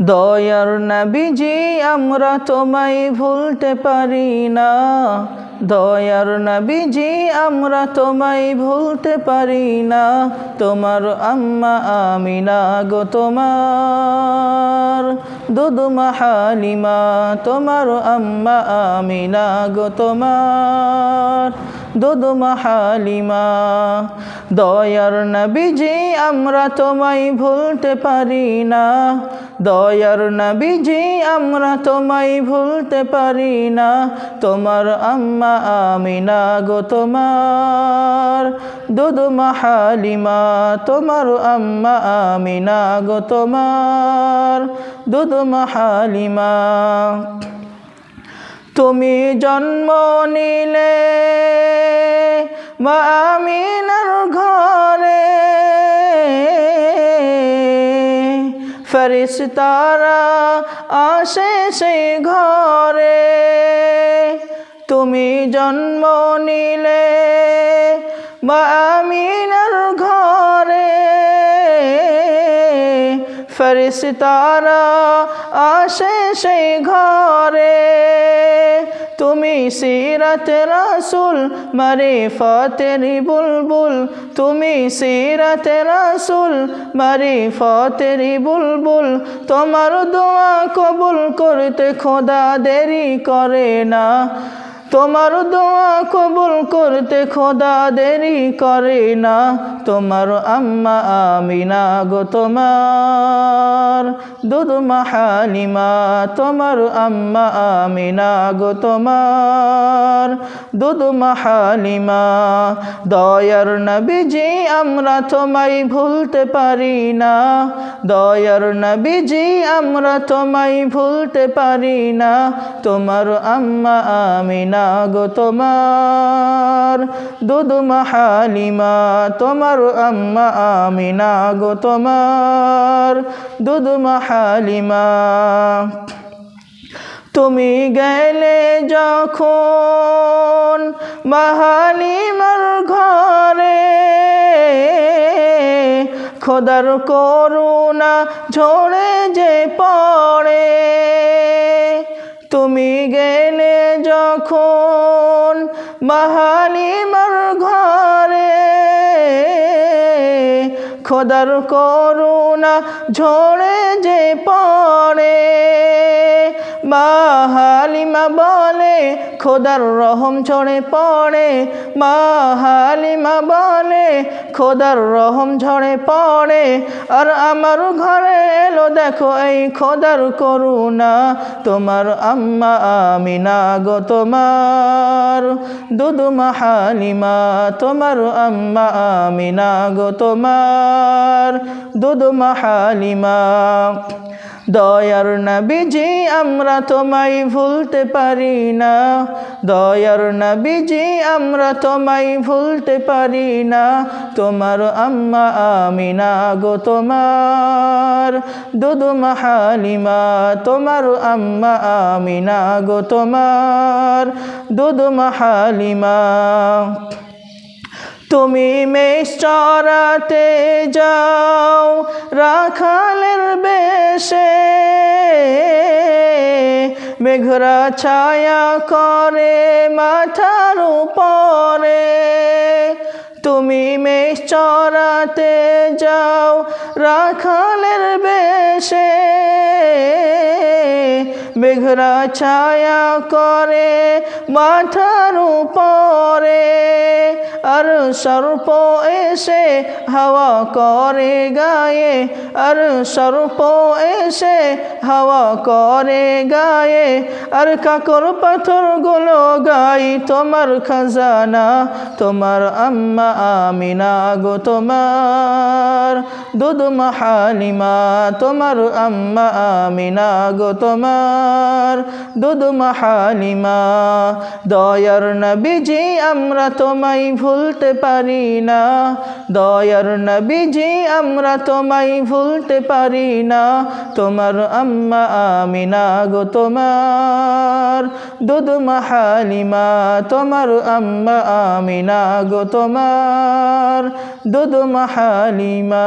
দয়ার নবীজি, আমরা তোমায় ভুলতে পারি না। দয়ার নবীজি, আমরা তোমায় ভুলতে পারি না। তোমার আম্মা আমিনা গো তোমার। দুদুমা হালিমা তোমার আম্মা আমিনা গো তোমার। দুদুমা হালিমা দয়ার নবীজি, আমরা তোমায় ভুলতে পারি না। দয়ার নবীজি, আমরা তোমায় ভুলতে পারি না। তোমার আম্মা আমিনা গো তোমার। দুদুমা হালিমা তোমার আম্মা আমিনা গো তোমার। দুদুমা হালিমা তুমি জন্ম নিলে আমিনার ঘরে। ফেরিস্তারা আসে সেই ঘরে। তুমি জন্ম নিলে আমিনার ঘরে। ফেরিস্তারা আসে সেই ঘরে। তুমি সিরাত রাসুল মারে ফতেরি বুলবুল। তুমি সিরাত রাসুল মারে ফতেরি বুলবুল। তোমার দোয়া কবুল করতে খোদা দেরি করে না। তোমার দোয়া কবুল করতে খোদা দেরি করে না। তোমার আম্মা আমিনা গো, তোমার দুদমা হালিমা তোমার আম্মা আমিনা গো, তোমার দুদমা হালিমা দয়ার নবীজি, আমরা তোমায় ভুলতে পারি না। দয়ার নবীজি, আমরা তোমায় ভুলতে পারি না। তোমার আম্মা আমিনা গো তোমার। দুদুমা হালিমা তোমার আম্মা আমিনা গো তোমার। দুদুমা হালিমা তুমি গেলে যখন মাহালিমার ঘরে খোদার করুণা ঝরে যে পড়ে। তুমি গেলে যখন মাহালিমার ঘরে খোদার করুণা ঝরে যে পড়ে মা হালিমা বলে, খোদার রহম ঝরে পড়ে। মা হালিমা বলে, খোদার রহম ঝরে পড়ে। আর আমার ঘরে এলো, দেখো এই খোদার করুণা। তোমার আম্মা আমিনা গো, তোমার দুদুমা হালিমা তোমার আম্মা আমিনা গো, তোমার দুদুমা হালিমা দয়ার নবীজি, আমরা তোমায় ভুলতে পারি না। দয়ার নবীজি, আমরা তোমায় ভুলতে পারি না। তোমার আম্মা আমিনা গো তোমার। দুদুমা হালিমা তোমার আম্মা আমিনা গো তোমার। দুদুমা হালিমা তুমি মেষ চরাতে যাও, রাখালের বেশে মেঘরা ছায়া করে মাথার উপরে। তুমি মেষ চড়াতে যাও রাখালের বেশে। মেঘরা ছায়া করে, মাথার উপরে। আর সর্প এসে হাওয়া করে গায়ে, আর সর্প এসে হাওয়া করে গায়ে। আর কাকর পাথরগুলো গাই, তোমার খাজানা, তোমার আম্মা আমিনা গো তোমার। দুদমা হালিমা তোমার আম্মা আমিনা গো তোমার দুদমা হালিমা দয়ার নবীজি, আমরা তোমায় ভুলতে পারি না। দয়ার নবীজি, আমরা তোমায় ভুলতে পারি না। তোমার আম্মা আমিনা গো তোমার দুদমা হালিমা তোমার আম্মা আমিনা গো তোমার দুদমা হালিমা